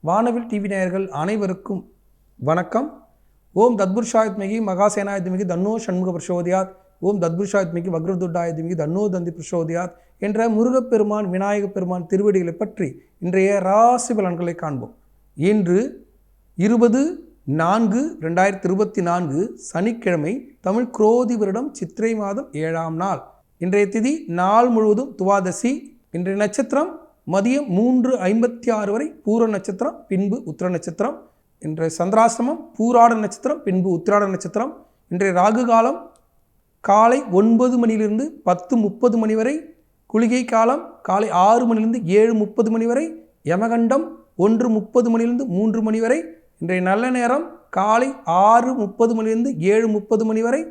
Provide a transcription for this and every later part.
வானவில் டிவி நேயர்கள் அனைவருக்கும் வணக்கம். ஓம் தத்புருஷாயுத்மிகி மகாசேனாயுத்மிகி தன்னோ சண்முக பிரசோதியாத். ஓம் தத்புருஷாயுத்மிகி வக்ரதுட்டாயுத்மிகி தன்னோ தந்தி பிரசோதியாத் என்ற முருகப்பெருமான் விநாயகப் பெருமான் திருவடிகளை பற்றி இன்றைய ராசி பலன்களை காண்போம். இன்று இருபது நான்கு ரெண்டாயிரத்தி இருபத்தி நான்கு சனிக்கிழமை தமிழ் குரோதி வருடம் சித்திரை மாதம் ஏழாம் நாள். இன்றைய திதி நாள் முழுவதும் துவாதசி. இன்றைய நட்சத்திரம் மதியம் மூன்று ஐம்பத்தி ஆறு வரை பூர நட்சத்திரம் பின்பு உத்திர நட்சத்திரம். இன்றைய சந்திராசிரமம் பூராட நட்சத்திரம் பின்பு உத்திராட நட்சத்திரம். இன்றைய ராகு காலம் காலை ஒன்பது மணியிலிருந்து பத்து முப்பது மணி வரை. குளிகை காலம் காலை ஆறு மணிலிருந்து ஏழு முப்பது மணி வரை. யமகண்டம் ஒன்று முப்பது மணிலிருந்து மூன்று மணி வரை. இன்றைய நல்ல நேரம் காலை ஆறு முப்பது மணிலிருந்து ஏழு முப்பது மணி வரை.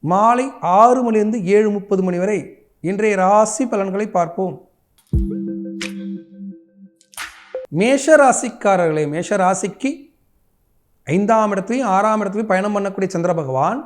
மாலை ஆறு மணிலிருந்து ஏழு முப்பது மணி வரை. இன்றைய ராசி பலன்களை பார்ப்போம். மேஷ மேஷராசிக்கு மேஷ ராசிக்கு ஐந்தாம் இடத்துலையும் ஆறாம் இடத்துலையும் பயணம் பண்ணக்கூடிய சந்திர பகவான்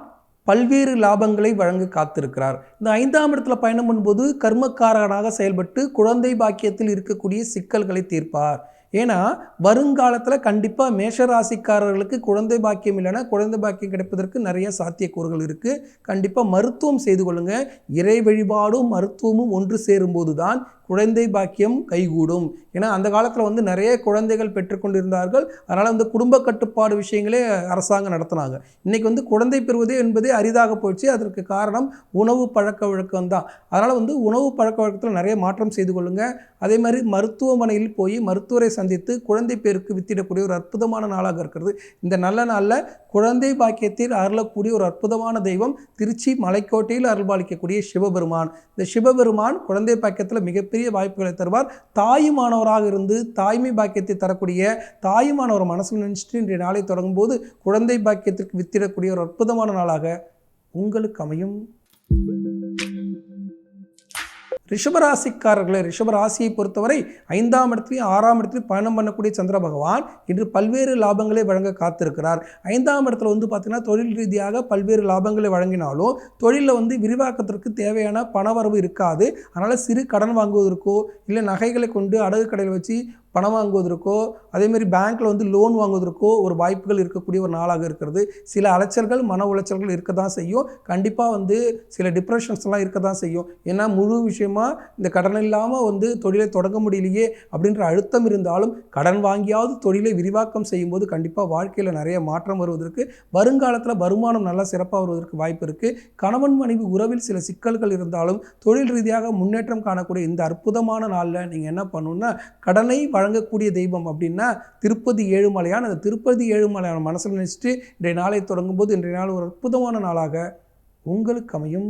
பல்வேறு லாபங்களை வழங்க காத்திருக்கிறார். இந்த ஐந்தாம் இடத்துல பயணம் பண்ணும்போது கர்மக்காரனாக செயல்பட்டு குழந்தை பாக்கியத்தில் இருக்கக்கூடிய சிக்கல்களை தீர்ப்பார். ஏன்னா வருங்காலத்தில் கண்டிப்பாக மேஷராசிக்காரர்களுக்கு குழந்தை பாக்கியம் இல்லைன்னா குழந்தை பாக்கியம் கிடைப்பதற்கு நிறைய சாத்தியக்கூறுகள் இருக்குது கண்டிப்பாக மருத்துவம் செய்து கொள்ளுங்கள் இறை வழிபாடும் மருத்துவமும் ஒன்று சேரும்போது தான் குழந்தை பாக்கியம் கைகூடும். ஏன்னா அந்த காலத்தில் வந்து நிறைய குழந்தைகள் பெற்றுக்கொண்டிருந்தார்கள். அதனால் வந்து குடும்ப கட்டுப்பாடு விஷயங்களே அரசாங்கம் நடத்தினாங்க. இன்றைக்கி வந்து குழந்தை பெறுவது என்பதே அரிதாக போயிடுச்சு. அதற்கு காரணம் உணவு பழக்க வழக்கம் தான். அதனால் வந்து உணவு பழக்க வழக்கத்தில் நிறைய மாற்றம் செய்து கொள்ளுங்கள் அதே மாதிரி மருத்துவமனையில் போய் மருத்துவரை சந்தித்து குழந்தை பேருக்கு வித்திடக்கூடிய ஒரு அற்புதமான நாளாக இருக்கிறது. இந்த நல்ல நாளில் குழந்தை பாக்கியத்தில் அருளக்கூடிய ஒரு அற்புதமான தெய்வம் திருச்சி மலைக்கோட்டையில் அருள்பாலிக்கக்கூடிய சிவபெருமான். இந்த சிவபெருமான் குழந்தை பாக்கியத்தில் மிகப்பெரிய வாய்ப்புகளை தருவார். தாயுமானவராக இருந்து தாய்மை பாக்கியத்தை தரக்கூடிய தாயுமானவர் மனசில் நினைச்சிட்டு இன்றைய நாளை தொடங்கும் போது குழந்தை பாக்கியத்திற்கு வித்திடக்கூடிய ஒரு அற்புதமான நாளாக உங்களுக்கு அமையும். ரிஷபராசிக்காரர்களை ரிஷபராசியை பொறுத்தவரை ஐந்தாம் இடத்துலையும் ஆறாம் இடத்துலையும் பயணம் பண்ணக்கூடிய சந்திர பகவான் இன்று பல்வேறு லாபங்களை வழங்க காத்திருக்கிறார். ஐந்தாம் இடத்துல வந்து பார்த்திங்கன்னா தொழில் ரீதியாக பல்வேறு லாபங்களை வழங்கினாலும் தொழிலில் வந்து விரிவாக்கத்திற்கு தேவையான பணவரவு இருக்காது. அதனால் சிறு கடன் வாங்குவதற்கோ இல்லை நகைகளை கொண்டு அடகு கடையில் வச்சு பணம் வாங்குவதற்கோ அதேமாரி பேங்க்கில் வந்து லோன் வாங்குவதற்கோ ஒரு வாய்ப்புகள் இருக்கக்கூடிய ஒரு நாளாக இருக்கிறது. சில அலைச்சல்கள் மன உளைச்சல்கள் இருக்க தான் செய்யும். கண்டிப்பாக வந்து சில டிப்ரெஷன்ஸ்லாம் இருக்க தான் செய்யும். ஏன்னா முழு விஷயமாக இந்த கடன் இல்லாமல் வந்து தொழிலை தொடங்க முடியலையே அப்படின்ற அழுத்தம் இருந்தாலும் கடன் வாங்கியாவது தொழிலை விரிவாக்கம் செய்யும்போது கண்டிப்பாக வாழ்க்கையில் நிறைய மாற்றம் வருவதற்கு வருங்காலத்தில் வருமானம் நல்லா சிறப்பாக வருவதற்கு வாய்ப்பு இருக்குது கணவன் மனைவி உறவில் சில சிக்கல்கள் இருந்தாலும் தொழில் ரீதியாக முன்னேற்றம் காணக்கூடிய இந்த அற்புதமான நாளில் நீங்கள் என்ன பண்ணணும்னா கடனை வழங்கக்கூடிய தெய்வம் அப்படின்னா திருப்பதி ஏழுமலையான் அந்த திருப்பதி ஏழுமலையான மனசில் நினச்சிட்டு இன்றைய நாளை தொடங்கும் போது இன்றைய நாள் ஒரு அற்புதமான நாளாக உங்களுக்கு அமையும்.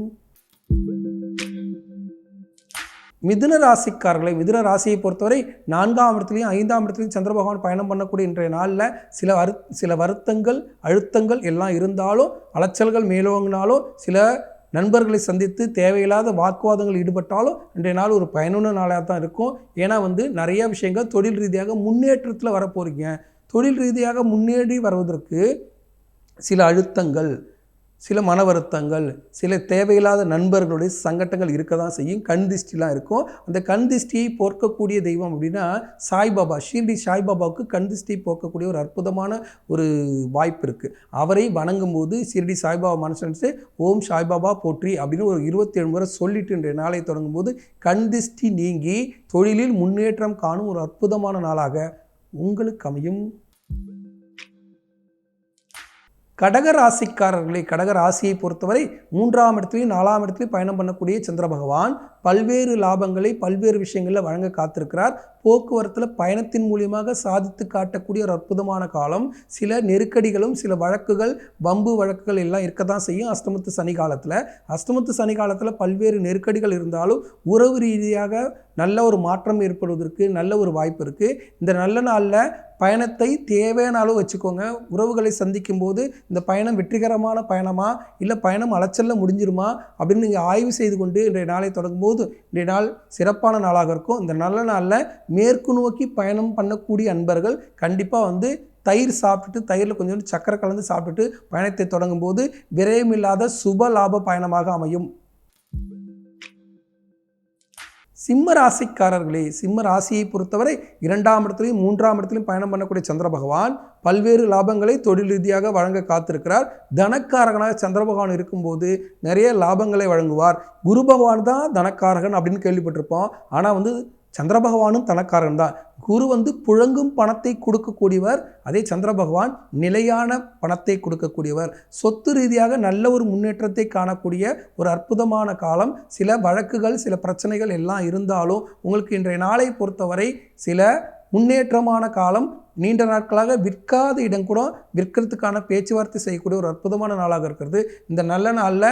மிதுன ராசிக்காரர்களை மிதுன ராசியை பொறுத்தவரை நான்காம் இடத்துலையும் ஐந்தாம் இடத்துலையும் சந்திர பகவான் பயணம் பண்ணக்கூடிய இன்றைய நாளில் சில வரு சில வருத்தங்கள் அழுத்தங்கள் எல்லாம் இருந்தாலும் அலைச்சல்கள் மேலோங்கினாலும் சில நண்பர்களை சந்தித்து தேவையில்லாத வாக்குவாதங்கள் ஈடுபட்டாலும் இன்றைய நாள் ஒரு பயனுள்ள நாளாக தான் இருக்கும். ஏன்னா வந்து நிறைய விஷயங்கள் தொழில் ரீதியாக முன்னேற்றத்தில் வரப்போகிறீங்க தொழில் ரீதியாக முன்னேறி வருவதற்கு சில அழுத்தங்கள் சில மன வருத்தங்கள் சில தேவையில்லாத நண்பர்களுடைய சங்கட்டங்கள் இருக்க தான் செய்யும். கண் திஷ்டிலாம் இருக்கும். அந்த கண் திஷ்டியை போர்க்கக்கூடிய தெய்வம் அப்படின்னா சாய்பாபா. ஷீர்டி சாய்பாபாவுக்கு கண் திஷ்டியை போக்கக்கூடிய ஒரு அற்புதமான ஒரு வாய்ப்பு இருக்குது அவரை வணங்கும் போது ஷீர்டி சாய்பாபா மனசு ஓம் சாய்பாபா போற்றி அப்படின்னு ஒரு இருபத்தி ஏழு முறை சொல்லிட்டு இன்றைய நாளை தொடங்கும் போது கண் திஷ்டி நீங்கி தொழிலில் முன்னேற்றம் காணும் ஒரு அற்புதமான நாளாக உங்களுக்கு அமையும். கடக ராசிக்காரர்களே கடக ராசியை பொறுத்தவரை மூன்றாம் இடத்துலையும் நாலாம் இடத்துலையும் பயணம் பண்ணக்கூடிய சந்திர பகவான் பல்வேறு லாபங்களை பல்வேறு விஷயங்களில் வழங்க காத்திருக்கிறார். போக்குவரத்தில் பயணத்தின் மூலியமாக சாதித்து காட்டக்கூடிய ஒரு அற்புதமான காலம். சில நெருக்கடிகளும் சில வழக்குகள் பம்பு வழக்குகள் எல்லாம் இருக்க தான் செய்யும் அஸ்தமத்து சனி காலத்தில். அஸ்தமத்து சனி காலத்தில் பல்வேறு நெருக்கடிகள் இருந்தாலும் உறவு ரீதியாக நல்ல ஒரு மாற்றம் ஏற்படுவதற்கு நல்ல ஒரு வாய்ப்பு இருக்குது இந்த நல்ல நாளில் பயணத்தை தேவையான அளவு வச்சுக்கோங்க. உறவுகளை சந்திக்கும் போது இந்த பயணம் வெற்றிகரமான பயணமா? இல்லை பயணம் அலைச்சலில் முடிஞ்சிருமா? அப்படின்னு நீங்கள் ஆய்வு செய்து கொண்டு இன்றைய நாளை தொடங்கும் போது இன்றைய நாள் சிறப்பான நாளாக இருக்கும். இந்த நல்ல நாளில் மேற்கு நோக்கி பயணம் பண்ணக்கூடிய அன்பர்கள் கண்டிப்பாக வந்து தயிர் சாப்பிட்டுட்டு தயிரில் கொஞ்சோண்டு சக்கரை கலந்து சாப்பிட்டுட்டு பயணத்தை தொடங்கும் போது விரயமில்லாத சுப லாப பயணமாக அமையும். சிம்ம ராசிக்காரர்களே சிம்ம ராசியை பொறுத்தவரை இரண்டாம் இடத்துலையும் மூன்றாம் இடத்துலையும் பயணம் பண்ணக்கூடிய சந்திர பகவான் பல்வேறு லாபங்களை தொழில் ரீதியாக வழங்க காத்திருக்கிறார். தனக்காரகனாக சந்திர பகவான் இருக்கும்போது நிறைய லாபங்களை வழங்குவார். குரு பகவான் தான் தனக்காரகன் அப்படின்னு கேள்விப்பட்டிருப்போம். ஆனால் வந்து சந்திர பகவானும் தனக்காரன் தான் குரு வந்து புழங்கும் பணத்தை கொடுக்கக்கூடியவர் அதே சந்திர பகவான் நிலையான பணத்தை கொடுக்கக்கூடியவர். சொத்து ரீதியாக நல்ல ஒரு முன்னேற்றத்தை காணக்கூடிய ஒரு அற்புதமான காலம். சில வழக்குகள் சில பிரச்சனைகள் எல்லாம் இருந்தாலும் உங்களுக்கு இன்றைய நாளை பொறுத்தவரை சில முன்னேற்றமான காலம் நீண்ட நாட்களாக விற்காத இடம் கூட விற்கிறதுக்கான பேச்சுவார்த்தை செய்யக்கூடிய ஒரு அற்புதமான நாளாக இருக்கிறது. இந்த நல்ல நாளில்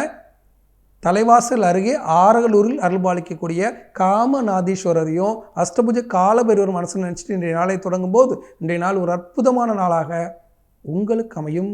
தலைவாசல் அருகே ஆரகலூரில் அருள்பாலிக்கக்கூடிய காமநாதீஸ்வரரையும் அஷ்டபுஜ காலபைரவர் மனசில் நினச்சிட்டு இன்றைய நாளை தொடங்கும் போது இன்றைய நாள் ஒரு அற்புதமான நாளாக உங்களுக்கு அமையும்.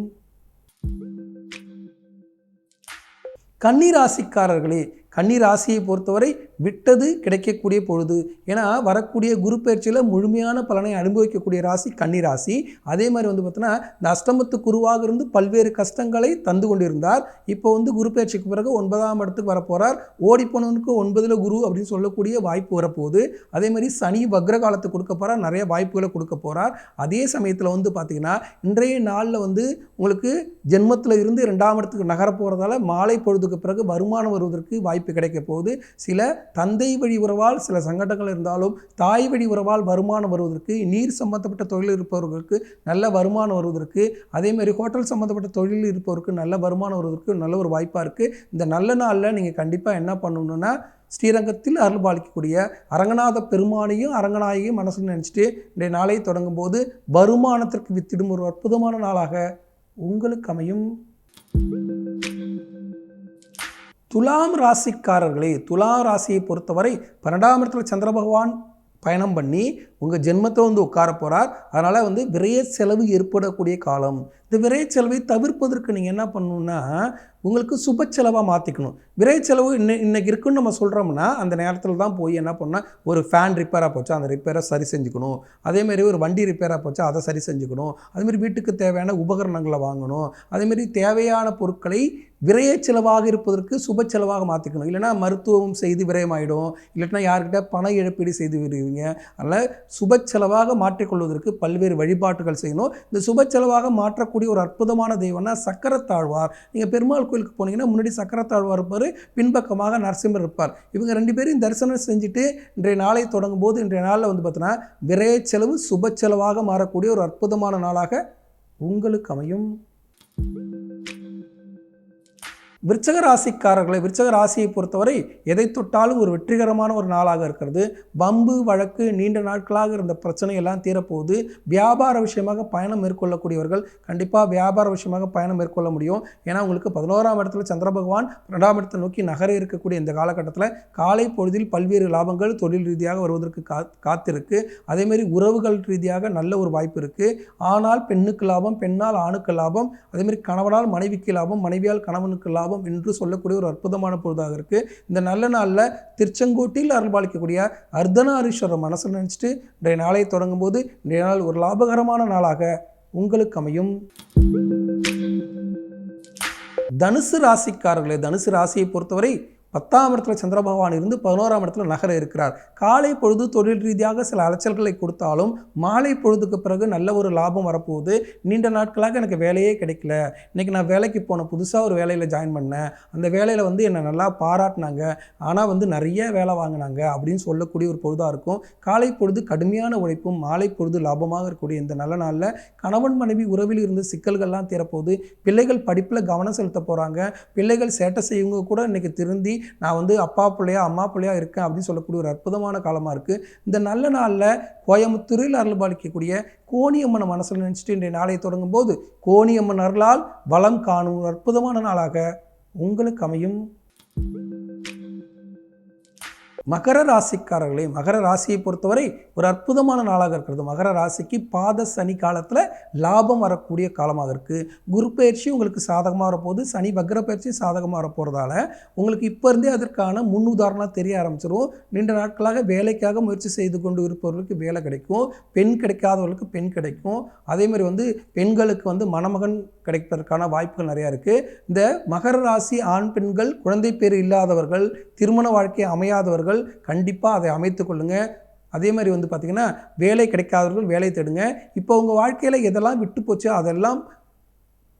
கன்னிராசிக்காரர்களே கன்னிராசியை பொறுத்தவரை விட்டது கிடைக்கக்கூடிய பொழுது. ஏன்னா வரக்கூடிய குரு பயிற்சியில் முழுமையான பலனை அனுபவிக்கக்கூடிய ராசி கன்னிராசி அதே மாதிரி வந்து பார்த்தோன்னா இந்த அஷ்டமத்து குருவாக இருந்து பல்வேறு கஷ்டங்களை தந்து கொண்டிருந்தார். இப்போ வந்து குரு பயிற்சிக்கு பிறகு ஒன்பதாம் இடத்துக்கு வரப்போகிறார் ஓடிப்போனவனுக்கு ஒன்பதில் குரு அப்படின்னு சொல்லக்கூடிய வாய்ப்பு வரப்போகுது. அதே மாதிரி சனி வக்ர காலத்துக்கு கொடுக்க போகிறார் நிறைய வாய்ப்புகளை கொடுக்க போகிறார் அதே சமயத்தில் வந்து பார்த்திங்கன்னா இன்றைய நாளில் வந்து உங்களுக்கு ஜென்மத்தில் இருந்து ரெண்டாம் இடத்துக்கு நகர போகிறதால மாலை பொழுதுக்கு பிறகு வருமானம் வருவதற்கு வாய்ப்பு கிடைக்க போகுது. சில தந்தை வழி உறவால் சில சங்கடங்கள் இருந்தாலும் தாய் வழி உறவால் வருமானம் வருவதற்கு நீர் சம்பந்தப்பட்ட தொழில் இருப்பவர்களுக்கு நல்ல வருமானம் வருவதற்கு அதேமாதிரி ஹோட்டல் சம்மந்தப்பட்ட தொழில் இருப்பவருக்கு நல்ல வருமானம் வருவதற்கு நல்ல ஒரு வாய்ப்பாக இருக்குது இந்த நல்ல நாளில் நீங்கள் கண்டிப்பாக என்ன பண்ணணுன்னா ஸ்ரீரங்கத்தில் அருள் பாலிக்கக்கூடிய அரங்கநாத பெருமானையும் அரங்கநாயகியும் மனசில் நினச்சிட்டு இன்றைய நாளை தொடங்கும் போது வருமானத்திற்கு வித்திடும் ஒரு அற்புதமான நாளாக உங்களுக்கு அமையும். துலாம் ராசிக்காரர்களே துலாம் ராசியை பொறுத்தவரை பன்னெண்டாம் இடத்துல சந்திர பகவான் பயணம் பண்ணி உங்கள் ஜென்மத்தை வந்து உட்கார போகிறார் அதனால் வந்து விரைய செலவு ஏற்படக்கூடிய காலம். இந்த விரைய செலவை தவிர்ப்பதற்கு நீங்கள் என்ன பண்ணணுன்னா உங்களுக்கு சுப செலவாக மாற்றிக்கணும் விரைய செலவு இன்னை இன்னைக்கு இருக்குன்னு நம்ம சொல்கிறோம்னா அந்த நேரத்தில் தான் போய் என்ன பண்ணால் ஒரு ஃபேன் ரிப்பேராக போச்சா அந்த ரிப்பேரை சரி செஞ்சுக்கணும். அதேமாரி ஒரு வண்டி ரிப்பேராக போச்சா அதை சரி செஞ்சுக்கணும். அதேமாரி வீட்டுக்கு தேவையான உபகரணங்களை வாங்கணும். அதேமாரி தேவையான பொருட்களை விரைய செலவாக இருப்பதற்கு சுப செலவாக மாற்றிக்கணும் இல்லைனா மருத்துவம் செய்து விரயமாயிடும். இல்லைன்னா யார்கிட்ட பண இழப்பீடு செய்து விடுவீங்க. அதனால் சுப செலவாக மாற்றிக்கொள்வதற்கு பல்வேறு வழிபாட்டுகள் செய்யணும். இந்த சுப செலவாக மாற்றக்கூடிய ஒரு அற்புதமான தெய்வம்னா சக்கரத்தாழ்வார். நீங்கள் பெருமாள் கோயிலுக்கு போனீங்கன்னா முன்னாடி சக்கரத்தாழ்வார் இருப்பார் பின்பக்கமாக நரசிம்மர் இருப்பார். இவங்க ரெண்டு பேரையும் தரிசனம் செஞ்சுட்டு இன்றைய நாளை தொடங்கும் போது இன்றைய நாளில் வந்து பார்த்தீங்கன்னா விரைய செலவு சுப செலவாக மாறக்கூடிய ஒரு அற்புதமான நாளாக உங்களுக்கு அமையும். விருச்சக ராசிக்காரர்களை விருச்சக ராசியை பொறுத்தவரை எதை தொட்டாலும் ஒரு வெற்றிகரமான ஒரு நாளாக இருக்கிறது. பம்பு வழக்கு நீண்ட நாட்களாக இருந்த பிரச்சனையெல்லாம் தீரப்போகுது. வியாபார விஷயமாக பயணம் மேற்கொள்ளக்கூடியவர்கள் கண்டிப்பாக வியாபார விஷயமாக பயணம் மேற்கொள்ள முடியும். ஏன்னா உங்களுக்கு பதினோராம் இடத்துல சந்திர பகவான் ரெண்டாம் இடத்தை நோக்கி நகர இருக்கக்கூடிய இந்த காலகட்டத்தில் காலை பொழுதில் பல்வேறு லாபங்கள் தொழில் ரீதியாக வருவதற்கு கா காத்திருக்கு. அதேமாரி உறவுகள் ரீதியாக நல்ல ஒரு வாய்ப்பு இருக்குது ஆனால் பெண்ணுக்கு லாபம் பெண்ணால் ஆணுக்கு லாபம். அதேமாரி கணவனால் மனைவிக்கு லாபம் மனைவியால் கணவனுக்கு லாபம். லாபம் என்று சொல்லக்கூடிய ஒரு அற்புதமான பொழுதாக இருக்குது இந்த நல்ல நாளில் திருச்செங்கோட்டில் அருள்பாலிக்கக்கூடிய அர்த்தநாரீஸ்வரர் மனசில் நினச்சிட்டு இன்றைய நாளை தொடங்கும் போது இன்றைய நாள் ஒரு லாபகரமான நாளாக உங்களுக்கு அமையும். தனுசு ராசிக்காரர்களே தனுசு ராசியை பொறுத்தவரை பத்தாம் இடத்துல சந்திர பகவான் இருந்து பதினோராம் இடத்துல நகர இருக்கிறார். காலை பொழுது தொழில் ரீதியாக சில அலைச்சல்களை கொடுத்தாலும் மாலை பொழுதுக்கு பிறகு நல்ல ஒரு லாபம் வரப்போகுது. நீண்ட நாட்களாக எனக்கு வேலையே கிடைக்கல. இன்றைக்கி நான் வேலைக்கு போனேன் புதுசாக ஒரு வேலையில் ஜாயின் பண்ணேன். அந்த வேலையில் வந்து என்னை நல்லா பாராட்டினாங்க. ஆனால் வந்து நிறைய வேலை வாங்கினாங்க அப்படின்னு சொல்லக்கூடிய ஒரு பொழுதாக இருக்கும். காலை பொழுது கடுமையான உழைப்பும் மாலை பொழுது லாபமாக இருக்கக்கூடிய இந்த நல்ல நாளில் கணவன் மனைவி உறவில் இருந்து சிக்கல்கள்லாம் தீரப்போகுது. பிள்ளைகள் படிப்பில் கவனம் செலுத்த போகிறாங்க பிள்ளைகள் சேட்டை செய்யவங்க கூட இன்றைக்கி திருந்தி நான் வந்து அப்பா பிள்ளையா அம்மா பிள்ளையா இருக்கேன் அப்படின்னு சொல்லக்கூடிய ஒரு அற்புதமான காலமாக இருக்குது இந்த நல்ல நாளில் கோயம்புத்தூரில் அருள் பாலிக்கக்கூடிய கோணியம்மனை மனசில் நினச்சிட்டு இன்றைய நாளை தொடங்கும் போது கோணியம்மன் அருளால் வளம் காணும் அற்புதமான நாளாக உங்களுக்கு அமையும். மகர ராசிக்காரர்களே மகர ராசியை பொறுத்தவரை ஒரு அற்புதமான நாளாக இருக்கிறது. மகர ராசிக்கு பாத சனி காலத்தில் லாபம் வரக்கூடிய காலமாக இருக்குது குரு பயிற்சி உங்களுக்கு சாதகமாக வரப்போகுது. சனி வக்ர பயிற்சி சாதகமாக வரப்போகிறதால உங்களுக்கு இப்போ இருந்தே அதற்கான முன் உதாரணம் தெரிய ஆரம்பிச்சிடும் நீண்ட நாட்களாக வேலைக்காக முயற்சி செய்து கொண்டு இருப்பவர்களுக்கு வேலை கிடைக்கும். பெண் கிடைக்காதவர்களுக்கு பெண் கிடைக்கும். அதேமாதிரி வந்து பெண்களுக்கு வந்து மணமகன் கிடைப்பதற்கான வாய்ப்புகள் நிறையா இருக்குது இந்த மகர ராசி ஆண் பெண்கள் குழந்தை பேர் இல்லாதவர்கள் திருமண வாழ்க்கை அமையாதவர்கள் கண்டிப்பாக அதை அமைத்து கொள்ளுங்கள் அதே மாதிரி வந்து பார்த்திங்கன்னா வேலை கிடைக்காதவர்கள் வேலை தேடுங்க. இப்போ உங்கள் வாழ்க்கையில் எதெல்லாம் விட்டு போச்சோ அதெல்லாம்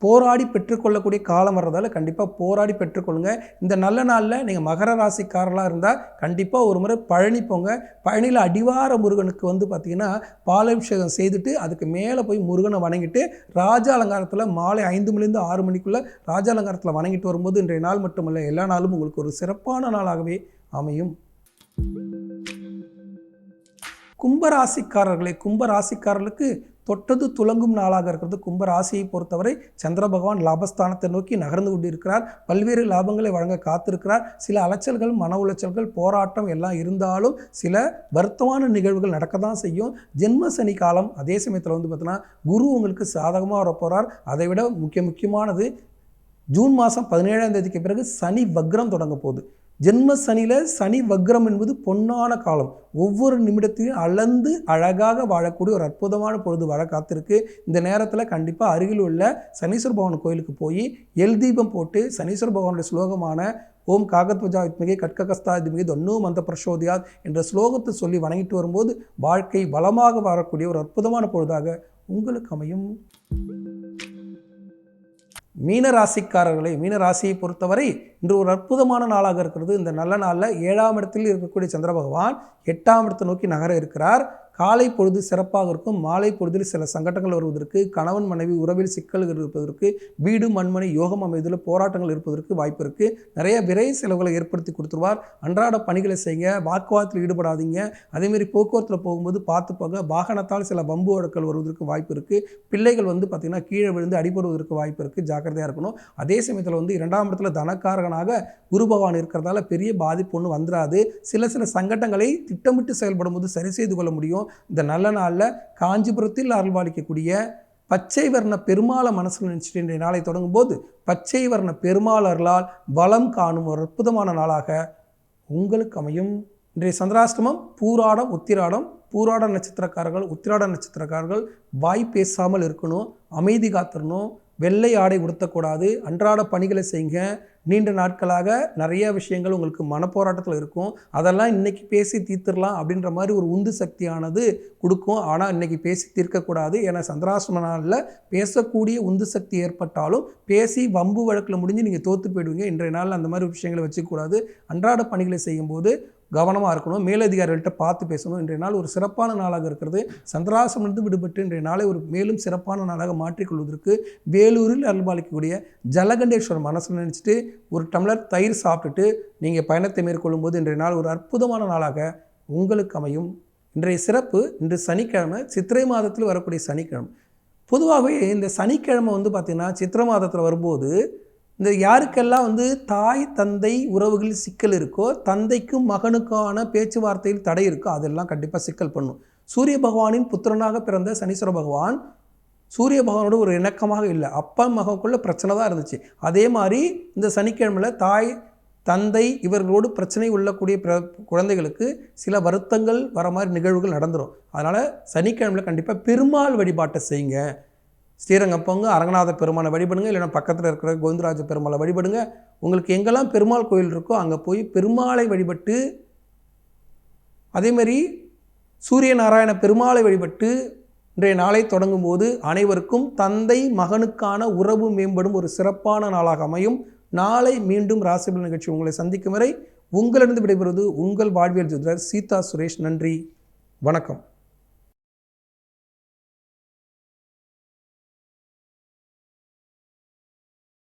போராடி பெற்றுக்கொள்ளக்கூடிய காலம் வர்றதால கண்டிப்பாக போராடி பெற்றுக்கொள்ளுங்க. இந்த நல்ல நாளில் நீங்கள் மகர ராசிக்காரர்களாக இருந்தால் கண்டிப்பாக ஒரு முறை பழனி போங்க. பழனியில் அடிவார முருகனுக்கு வந்து பார்த்திங்கன்னா பாலாபிஷேகம் செய்துட்டு அதுக்கு மேலே போய் முருகனை வணங்கிட்டு ராஜ அலங்காரத்தில் மாலை ஐந்து மணிலேருந்து ஆறு மணிக்குள்ளே ராஜ அலங்காரத்தில் வணங்கிட்டு வரும்போது இன்றைய நாள் மட்டுமல்ல எல்லா நாளும் உங்களுக்கு ஒரு சிறப்பான நாளாகவே அமையும். கும்பராசிக்காரர்களே கும்பராசிக்காரர்களுக்கு தொட்டது துலங்கும் நாளாக இருக்கிறது. கும்ப ராசியை பொறுத்தவரை சந்திர பகவான் லாபஸ்தானத்தை நோக்கி நகர்ந்து கொண்டிருக்கிறார். பல்வேறு லாபங்களை வழங்க காத்திருக்கிறார். சில அலைச்சல்கள் மன உளைச்சல்கள் போராட்டம் எல்லாம் இருந்தாலும் சில வருத்தமான நிகழ்வுகள் நடக்க தான் செய்யும். ஜென்ம சனி காலம் அதே சமயத்தில் வந்து பார்த்தீங்கன்னா குரு உங்களுக்கு சாதகமாக வரப்போகிறார் அதை விட முக்கிய முக்கியமானது ஜூன் மாதம் பதினேழாம் தேதிக்கு பிறகு சனி வக்ரம் தொடங்க போகுது. ஜென்ம சனியில் சனி வக்ரம் என்பது பொன்னான காலம். ஒவ்வொரு நிமிடத்தையும் அளந்து அழகாக வாழக்கூடிய ஒரு அற்புதமான பொழுது வர காத்திருக்கு. இந்த நேரத்தில் கண்டிப்பாக அருகில் உள்ள சனீஸ்வர பகவான் கோயிலுக்கு போய் எல் தீபம் போட்டு சனீஸ்வர பகவானுடைய ஸ்லோகமான ஓம் காகத்வஜா வித்மிகை கட்ககஸ்தா திமிகை தொன்னு மந்த பிரசோதியாத் என்ற ஸ்லோகத்தை சொல்லி வணங்கிட்டு வரும்போது வாழ்க்கை வளமாக வரக்கூடிய ஒரு அற்புதமான பொழுதாக உங்களுக்கு அமையும். மீன ராசிக்காரர்களை மீன ராசியை பொறுத்தவரை இன்று ஒரு அற்புதமான நாளாக இருக்கிறது. இந்த நல்ல நாளில் ஏழாம் இடத்தில் இருக்கக்கூடிய சந்திர பகவான் எட்டாம் இடத்தை நோக்கி நகர இருக்கிறார். காலை பொழுது சிறப்பாக இருக்கும். மாலை பொழுதில் சில சங்கடங்கள் வருவதற்கு கணவன் மனைவி உறவில் சிக்கல்கள் இருப்பதற்கு வீடு மண்மனை யோகம் அமைதியில் போராட்டங்கள் இருப்பதற்கு வாய்ப்பு இருக்குது நிறைய விரை செலவுகளை ஏற்படுத்தி கொடுத்துருவார். அன்றாட பணிகளை செய்யுங்க. வாக்குவாதத்தில் ஈடுபடாதீங்க. அதேமாரி போக்குவரத்தில் போகும்போது பார்த்து போக வாகனத்தால் சில பம்பு வழக்கல் வருவதற்கு வாய்ப்பு இருக்குது பிள்ளைகள் வந்து பார்த்திங்கன்னா கீழே விழுந்து அடிபடுவதற்கு வாய்ப்பு இருக்குது ஜாக்கிரதையாக இருக்கணும். அதே சமயத்தில் வந்து இரண்டாம் இடத்துல தனக்காரகனாக குரு பகவான் இருக்கிறதால பெரிய பாதிப்பு ஒன்று வந்துடாது சில சில சங்கடங்களை திட்டமிட்டு செயல்படும் போது சரி செய்து கொள்ள முடியும். இந்த நல்ல நாளில் காஞ்சிபுரத்தில் அருள்வாளிக்கக்கூடிய பச்சை வர்ண பெருமாளை மனசில் நினச்சிட்டு இன்றைய நாளை தொடங்கும் போது பச்சை வர்ண பெருமாளர்களால் பலம் காணும் ஒரு அற்புதமான நாளாக உங்களுக்கு அமையும். இன்றைய சந்திராஷ்டமம் பூராடம் உத்திராடம் பூராட நட்சத்திரக்காரர்கள் உத்திராட நட்சத்திரக்காரர்கள் வாய் பேசாமல் இருக்கணும் அமைதி காத்திரணும் வெள்ளை ஆடை உடுத்தக்கூடாது. அன்றாட பணிகளை செய்யுங்க. நீண்ட நாட்களாக நிறைய விஷயங்கள் உங்களுக்கு மனப்போராட்டத்தில் இருக்கும். அதெல்லாம் இன்றைக்கி பேசி தீர்த்துடலாம் அப்படின்ற மாதிரி ஒரு உந்து சக்தியானது கொடுக்கும். ஆனால் இன்றைக்கி பேசி தீர்க்கக்கூடாது. ஏன்னா சந்திராசிரம நாளில் பேசக்கூடிய உந்து சக்தி ஏற்பட்டாலும் பேசி வம்பு வழக்கில் முடிஞ்சு நீங்கள் தோற்று போயிடுவீங்க. இன்றைய நாளில் அந்த மாதிரி விஷயங்களை வச்சுக்கூடாது அன்றாட பணிகளை செய்யும்போது கவனமாக இருக்கணும் மேலதிகாரிகள்கிட்ட பார்த்து பேசணும். இன்றைய நாள் ஒரு சிறப்பான நாளாக இருக்கிறது. சந்திராசமிலிருந்து விடுபட்டு இன்றைய நாளை ஒரு மேலும் சிறப்பான நாளாக மாற்றிக்கொள்வதற்கு வேலூரில் அருள்பாலிக்கக்கூடிய ஜலகண்டேஸ்வரர் மனசில் நினச்சிட்டு ஒரு டம்ளர் தயிர் சாப்பிட்டுட்டு நீங்கள் பயணத்தை மேற்கொள்ளும் போது இன்றைய நாள் ஒரு அற்புதமான நாளாக உங்களுக்கு அமையும். இன்றைய சிறப்பு இன்று சனிக்கிழமை சித்திரை மாதத்தில் வரக்கூடிய சனிக்கிழமை. பொதுவாகவே இந்த சனிக்கிழமை வந்து பார்த்திங்கன்னா சித்திரை மாதத்தில் வரும்போது இந்த யாருக்கெல்லாம் வந்து தாய் தந்தை உறவுகளில் சிக்கல் இருக்கோ தந்தைக்கும் மகனுக்கான பேச்சுவார்த்தையில் தடை இருக்கோ அதெல்லாம் கண்டிப்பாக சிக்கல் பண்ணும். சூரிய பகவானின் புத்திரனாக பிறந்த சனீஸ்வர பகவான் சூரிய பகவானோட ஒரு இணக்கமாக இல்லை. அப்பா மகனுக்குள்ளே பிரச்சனை தான் இருந்துச்சு. அதே மாதிரி இந்த சனிக்கிழமையில் தாய் தந்தை இவர்களோடு பிரச்சனை உள்ளக்கூடிய பிற குழந்தைகளுக்கு சில வருத்தங்கள் வர மாதிரி நிகழ்வுகள் நடந்துடும் அதனால் சனிக்கிழமையில் கண்டிப்பாக பெருமாள் வழிபாட்டை செய்யுங்க. ஸ்ரீரங்கப்பங்க அரங்கநாத பெருமாளை வழிபடுங்க இல்லைன்னா பக்கத்தில் இருக்கிற கோவிந்தராஜ பெருமாளை வழிபடுங்க. உங்களுக்கு எங்கெல்லாம் பெருமாள் கோயில் இருக்கோ அங்கே போய் பெருமாளை வழிபட்டு அதேமாரி சூரிய நாராயண பெருமாளை வழிபட்டு இன்றைய நாளை தொடங்கும் போது அனைவருக்கும் தந்தை மகனுக்கான உறவு மேம்படும் ஒரு சிறப்பான நாளாக அமையும். நாளை மீண்டும் ராசிபலன் நிகழ்ச்சி உங்களை சந்திக்கும் வரை உங்களிடம் விடைபெறுவது உங்கள் வாழ்வியல் ஜோதிடர் சீதா சுரேஷ். நன்றி. வணக்கம்.